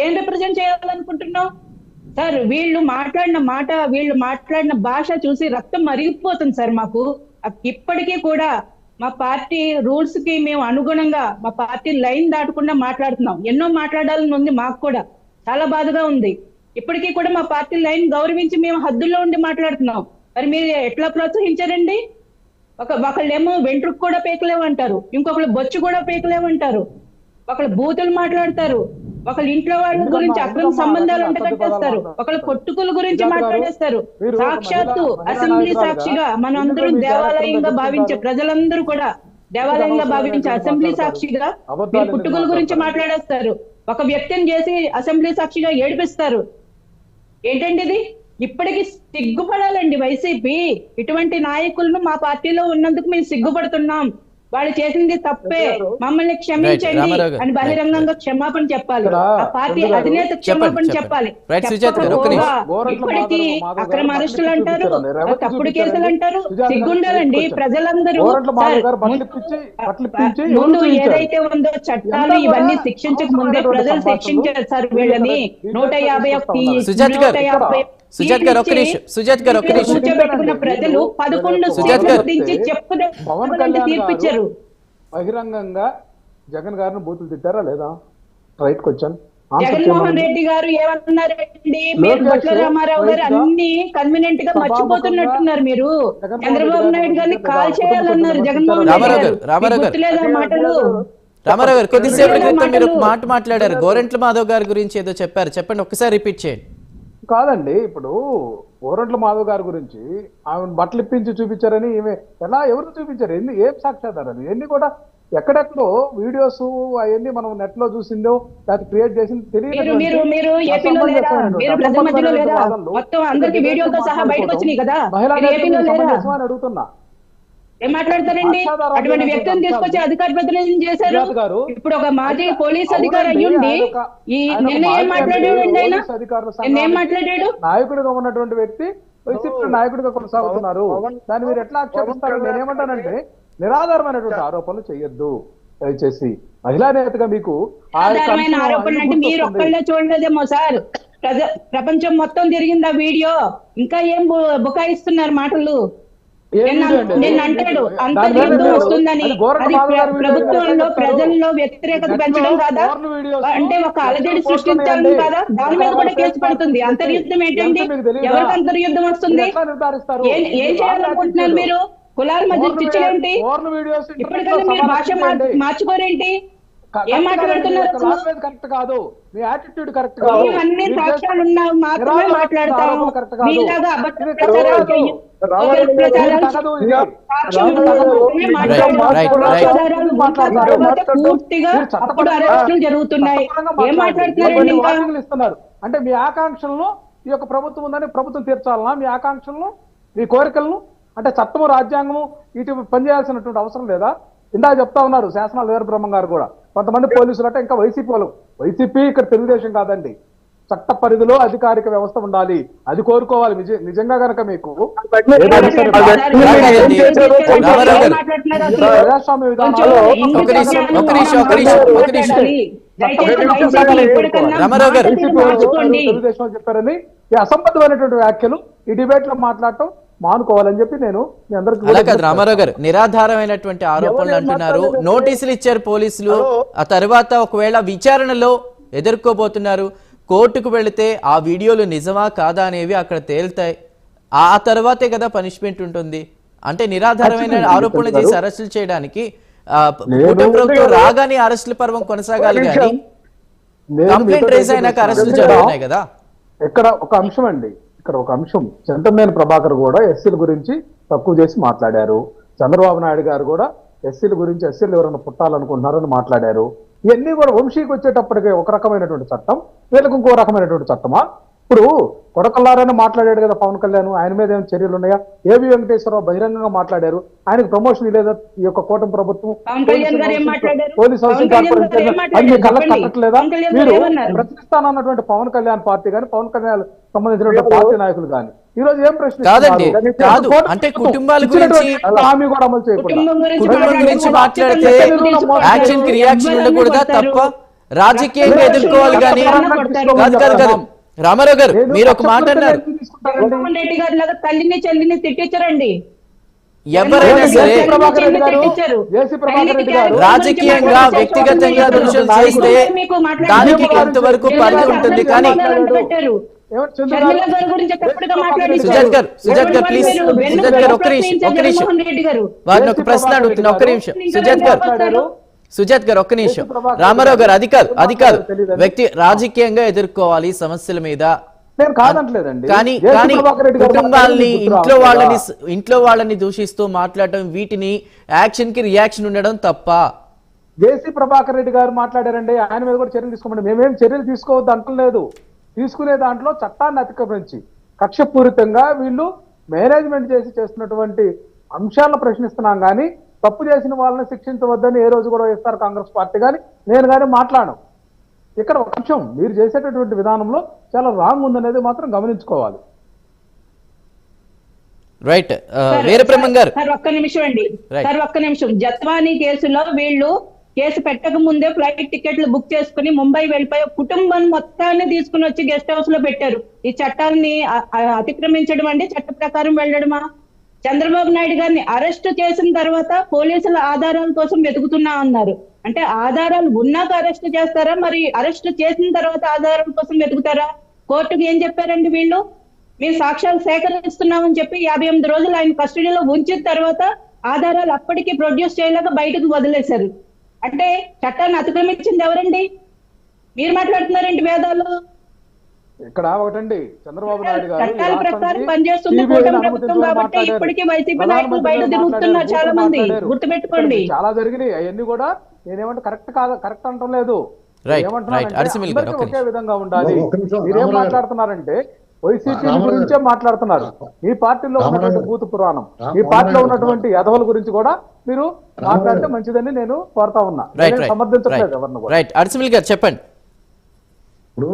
ఏం రిప్రజెంట్ చేయాలనుకుంటున్నావు? సార్ వీళ్ళు మాట్లాడిన మాట వీళ్ళు మాట్లాడిన భాష చూసి రక్తం మరిగిపోతుంది సార్ మాకు. ఇప్పటికీ కూడా మా పార్టీ రూల్స్కి మేము అనుగుణంగా మా పార్టీ లైన్ దాటకుండా మాట్లాడుతున్నాం. ఎన్నో మాట్లాడాలని ఉంది మాకు కూడా. చాలా బాధగా ఉంది. ఇప్పటికీ కూడా మా పార్టీ లైన్ గౌరవించి మేము హద్దుల్లో ఉండి మాట్లాడుతున్నాం. మరి మీరు ఎట్లా ప్రోత్సహించారండి? ఒక ఒకళ్ళేమో వెంట్రుకు కూడా పేకలేమంటారు ఇంకొకళ్ళు బొచ్చు కూడా పేకలేమంటారు ఒకళ్ళు బూతులు మాట్లాడతారు. ఒకళ్ళు ఇంట్లో వాళ్ళ? గురించి అక్రమ? సంబంధాలు పదాలు ఒకళ్ళు కొట్టుకుల గురించి మాట్లాడేస్తారు. సాక్షాత్తు అసెంబ్లీ సాక్షిగా మనం అందరం దేవాలయంగా భావించే? ప్రజలందరూ కూడా దేవాలయంగా భావించే అసెంబ్లీ సాక్షిగా మీరు ఎందుకు పుట్టుకల గురించి? మాట్లాడేస్తారు. ఒక వ్యక్తిని చేసి అసెంబ్లీ సాక్షిగా ఏడిపిస్తారు. ఏంటండి ఇది ఇప్పటికి సిగ్గుపడాలండి వైసీపీ. ఇటువంటి నాయకులను మా పార్టీలో ఉన్నందుకు మేము సిగ్గుపడుతున్నాం. వాళ్ళు చేసింది తప్పే. మమ్మల్ని క్షమించండి. అని బహిరంగంగా క్షమాపణ చెప్పాలి. ఆ పార్టీ అధినేత క్షమాపణ చెప్పాలి. రైట్, సుజాత గారు, ఒక్క నిమిషం. చెప్పకపోగా గోరంట్ల ఇప్పటికీ అక్రమ అరెస్టులు అంటారు తప్పుడు. కేసులు అంటారు సిగ్గుండాలండి. ప్రజలందరూ ముందు-? ఏదైతే ఉందో చట్టాలు ఇవన్నీ శిక్షించక ముందే ప్రజలు శిక్షించారు సార్ వీళ్ళని. నూట యాభై నూట యాభై సుజాత్ గారు, ఒక్క నిమిషం. సుజాత్ గారు, ఒక్క నిమిషం. ప్రజలు పదకొండు సుజాత్ గారు. పవన్ కళ్యాణ్ బహిరంగంగా జగన్ గారిని బూతులు తిట్టారా లేదా? రైట్ క్వశ్చన్ జగన్మోహన్ రెడ్డి గారు ఏమన్నారండి మీరు బొట్ల రామారావు గారు అన్ని కన్వీనియంట్గా మర్చిపోతున్నట్టున్నారు మీరు. చంద్రబాబు నాయుడు గారిని గారు కాల్ చేయాలన్నారు జగన్మోహన్ రెడ్డి గారు. మాటలు? రామారావు గారు కొద్దిసేపటి క్రితం మీరు మాట మాట్లాడారు గోరెంట్ల మాధవ్ గారి గురించి ఏదో చెప్పారు. చెప్పండి ఒక్కసారి రిపీట్ చేయండి. కాదండి ఇప్పుడు ఓరంట్ల మాధవ్ గారి గురించి ఆమె బట్టలు ఇప్పించి చూపించారని ఈమె ఎలా ఎవరు చూపించారు? ఎన్ని ఏం సాక్ష్యాధారాలు? ఇవన్నీ కూడా ఎక్కడెక్కడో వీడియోస్ అవన్నీ మనం నెట్లో చూసిందో లేకపోతే క్రియేట్ చేసింది కదా. మహిళా అడుగుతున్నా. ఏం మాట్లాడతారండి? అటువంటి వ్యక్తిని తీసుకొచ్చి. అధికార ప్రతినిధి చేశారు? ఇప్పుడు ఒక మాజీ పోలీస్ అధికారి అయ్యుండి ఈ నిన్న ఏం ఆయన? నిన్న మాట్లాడాడు? నాయకుడిగా ఉన్నటువంటి వ్యక్తి వైసీపీ నాయకుడిగా కొనసాగుతున్నారు. దాన్ని మీరు ఎట్లా ఆక్షేపిస్తారు? నేనేమంటానంటే నిరాధారమైనటువంటి ఆరోపణలు చేయొద్దు. దయచేసి మహిళా నేతగా మీకు ఆధారమైన ఆరోపణలు అంటే మీరు. ఒక్కళ్ళే చూడలేదేమో సార్. ప్రజ ప్రపంచం మొత్తం తిరిగింది ఆ వీడియో? ఇంకా ఏం బు- బుకాయిస్తున్నారు మాటలు? ఏ అంటాడు వీడియో? అంత దాని మీద యుద్ధం మీరు- వస్తుందని అది ప్రభుత్వంలో ప్రజల్లో వ్యతిరేకత పెంచడం కాదా అంటే ఒక అలజడి సృష్టించడం? కాదా దాని మీద కూడా కేసు పడుతుంది? అంతర్యుద్ధం ఏంటండి? ఎవరికి అంతర్యుద్ధం వస్తుంది? ఏం చేయాలనుకుంటున్నారు మీరు కులాల మధ్య చిచ్చులేంటి ఇప్పటికైనా మీరు భాష. మార్చుకోరేంటి ఏం కరెక్ట్ మాట్లాడుతున్నారు కాదు. మీ యాటిట్యూడ్ కరెక్ట్ కాదు. సాక్ష్యాలు మాత్రమే. మీలాగా అబద్ధ ప్రచారాలు పూర్తిగా అప్పుడు అరెస్టులు జరుగుతున్నాయి. ఏం వార్నింగ్లు ఇస్తున్నారు. అంటే మీ ఆకాంక్షలను ఈ యొక్క ప్రభుత్వం ఉందని ప్రభుత్వం తీర్చాలనా? మీ ఆకాంక్షలను మీ కోరికలను? అంటే చట్టము రాజ్యాంగము ఇటు పనిచేయాల్సినటువంటి అవసరం లేదా? ఇందాక చెప్తా ఉన్నారు శాసనాల వీరబ్రహ్మం గారు కూడా. కొంతమంది పోలీసులు అంటే ఇంకా వైసీపీ వాళ్ళు. వైసీపీ ఇక్కడ తెలుగుదేశం కాదండి. చట్ట పరిధిలో అధికారిక వ్యవస్థ ఉండాలి. అది కోరుకోవాలి. నిజ- నిజంగా గనక మీకు? ప్రజాస్వామ్య మార్చుకోండి తెలుగుదేశం చెప్పారని ఈ అసంబద్ధమైనటువంటి వ్యాఖ్యలు ఈ డిబేట్లో మాట్లాడటం మానుకోవాలని చెప్పి నేను మీ అందరికీ అలా కూడా కాదు రామారావు గారు నిరాధారమైనటువంటి ఆరోపణలు అంటున్నారు. నోటీసులు ఇచ్చారు పోలీసులు. ఆ తర్వాత ఒకవేళ విచారణలో ఎదుర్కోబోతున్నారు కోర్టుకు వెళితే ఆ వీడియోలు నిజమా కాదా అనేవి అక్కడ తేలుతాయి. ఆ తర్వాతే కదా పనిష్మెంట్ ఉంటుంది. అంటే నిరాధారమైన ఆరోపణలు. చేసి అరెస్టులు చేయడానికి ప్రభుత్వం రాగానే అరెస్టుల పర్వం కొనసాగాలి కానీ కంప్లైంట్ రేజ్ అయినాక అరెస్టులు జరుగుతున్నాయి కదా. ఇక్కడ ఒక అంశం అండి. ఇక్కడ ఒక అంశం. చంద్రమేన ప్రభాకర్ కూడా ఎస్సీల గురించి తక్కువ చేసి మాట్లాడారు. చంద్రబాబు నాయుడు గారు కూడా ఎస్సీల గురించి ఎస్సీలు ఎవరైనా పుట్టాలనుకుంటున్నారని మాట్లాడారు. ఇవన్నీ కూడా వంశీకి వచ్చేటప్పటికి ఒక రకమైనటువంటి చట్టం వీళ్ళకి ఇంకో రకమైనటువంటి చట్టమా? ఇప్పుడు కొడకల్లారని మాట్లాడాడు కదా పవన్ కళ్యాణ్. ఆయన మీద ఏమైనా చర్యలు ఉన్నాయా? ఏబి వెంకటేశ్వరరావు బహిరంగంగా మాట్లాడారు. ఆయనకు ప్రమోషన్ లేదా ఈ యొక్క కూటమి ప్రభుత్వం? పవన్ కళ్యాణ్ గారు ఏం మాట్లాడారు? Police Pawan housing corporation? అది మీ కళ్ళకి. కట్టట్లేదా? పవన్ కళ్యాణ్ గారు మీరు ఏమన్నారు? ప్రశ్నిస్తానన్నటువంటి పవన్ కళ్యాణ్ పార్టీ కానీ పవన్ కళ్యాణ్ సంబంధించినటువంటి పార్టీ నాయకులు కానీ ఈ రోజు ఏం ప్రశ్న కాదండి, కాదు. అంటే కుటుంబాల గురించి- హామీ కూడా అమలు చేయకుండా. కుటుంబం గురించి కుటుంబం గురించి మాట్లాడితే యాక్షన్కి రియాక్షన్ ఉండకూడదా? తప్ప రాజకీయంగా ఎదుర్కోవాలి కానీ కాదు కాదు కాదు. రామారావు గారు మీరు ఒక మాట అన్నారు. తల్లిని చెల్లిని తిట్టించరండి. ఎవరైనా సరే రాజకీయంగా వ్యక్తిగతంగా దూషణ చేస్తే దానికి కొంతవరకు పరిధి ఉంటుంది కానీ. సుజాత్ గారు, సుజాత్ గారు, ప్లీజ్. సుజాత్ గారు, ఒక్క నిమిషం, ఒక్క నిమిషం. జగన్మోహన్ రెడ్డి గారు. వారిని ఒక ప్రశ్న అడుగుతున్నా ఒక్క నిమిషం. సుజాత్ గారు. సుజాత్ గారు ఒక్క నిమిషం. రామారావు గారు అది కాదు అది కాదు. వ్యక్తి రాజకీయంగా ఎదుర్కోవాలి సమస్యల మీద. కానీ కానీ కుటుంబాల్ని ఇంట్లో వాళ్ళని? ఇంట్లో వాళ్ళని దూషిస్తూ మాట్లాడటం వీటిని యాక్షన్కి రియాక్షన్ ఉండడం తప్ప. జేసీ ప్రభాకర్ రెడ్డి గారు మాట్లాడారండి. ఆయన మీద కూడా చర్యలు తీసుకోమండి. మేమేం చర్యలు తీసుకోవద్దు అంటలేదు. తీసుకునే దాంట్లో చట్టాన్ని అతిక్రమించి కక్షపూరితంగా వీళ్ళు మేనేజ్మెంట్ చేసి చేస్తున్నటువంటి అంశాలను ప్రశ్నిస్తున్నాం కానీ తప్పు చేసిన వాళ్ళని శిక్షించవద్దని ఏ రోజు కూడా వైఎస్ఆర్ కాంగ్రెస్ పార్టీ కానీ నేను కానీ మాట్లాడను. ఇక్కడ ఒక అంశం మీరు చేసేటటువంటి విధానంలో చాలా రాంగ్ ఉందనేది మాత్రం గమనించుకోవాలి. రైట్ సార్, వీరబ్రహ్మం గారు. సార్ ఒక్క నిమిషం అండి. సార్ ఒక్క నిమిషం. జత్వానీ కేసులో వీళ్ళు కేసు పెట్టక ముందే ఫ్లైట్ టికెట్లు బుక్ చేసుకుని ముంబై వెళ్ళిపోయి కుటుంబం మొత్తాన్ని తీసుకుని వచ్చి గెస్ట్ హౌస్లో పెట్టారు. ఈ చట్టాన్ని అతిక్రమించడం అండి చట్ట ప్రకారం వెళ్ళడమా? చంద్రబాబు నాయుడు గారిని అరెస్ట్ చేసిన తర్వాత పోలీసుల ఆధారాల కోసం వెతుకుతున్నా అన్నారు అంటే ఆధారాలు ఉన్నాక అరెస్ట్ చేస్తారా? మరి అరెస్ట్ చేసిన తర్వాత ఆధారాల కోసం వెతుకుతారా? కోర్టుకు ఏం చెప్పారండి వీళ్ళు? మేము సాక్ష్యాలు సేకరిస్తున్నామని చెప్పి యాభై ఎనిమిది రోజులు ఆయన కస్టడీలో ఉంచిన తర్వాత ఆధారాలు అప్పటికి ప్రొడ్యూస్ చేయలేక బయటకు వదిలేశారు. అంటే చట్టాన్ని అతిక్రమించింది ఎవరండి? మీరు మాట్లాడుతున్నారండి వేదాలు ఇక్కడ ఒకటండి చంద్రబాబు నాయుడు గారు ఈ చాలా మంది మాట్లాడారు. గుర్తుపెట్టుకోండి. ఇక్కడ చాలా జరిగినాయి. అవన్నీ కూడా నేనేమంటే కరెక్ట్ కాదు కరెక్ట్ అంటం లేదు. ఒకే విధంగా ఉండాలి. మీరేం. మాట్లాడుతున్నారంటే వైసీపీ గురించే గారు. మాట్లాడుతున్నారు. మీ పార్టీలో ఉన్నటువంటి. భూత పురాణం. మీ పార్టీలో. ఉన్నటువంటి యదవల గురించి కూడా మీరు మాట్లాడితే. మంచిదని నేను కోరుతా ఉన్నా. సమర్థించట్లేదు రైట్ ఎవరిని కూడా. రైట్ అరిసిమిల్ గారు చెప్పండి. ఇప్పుడు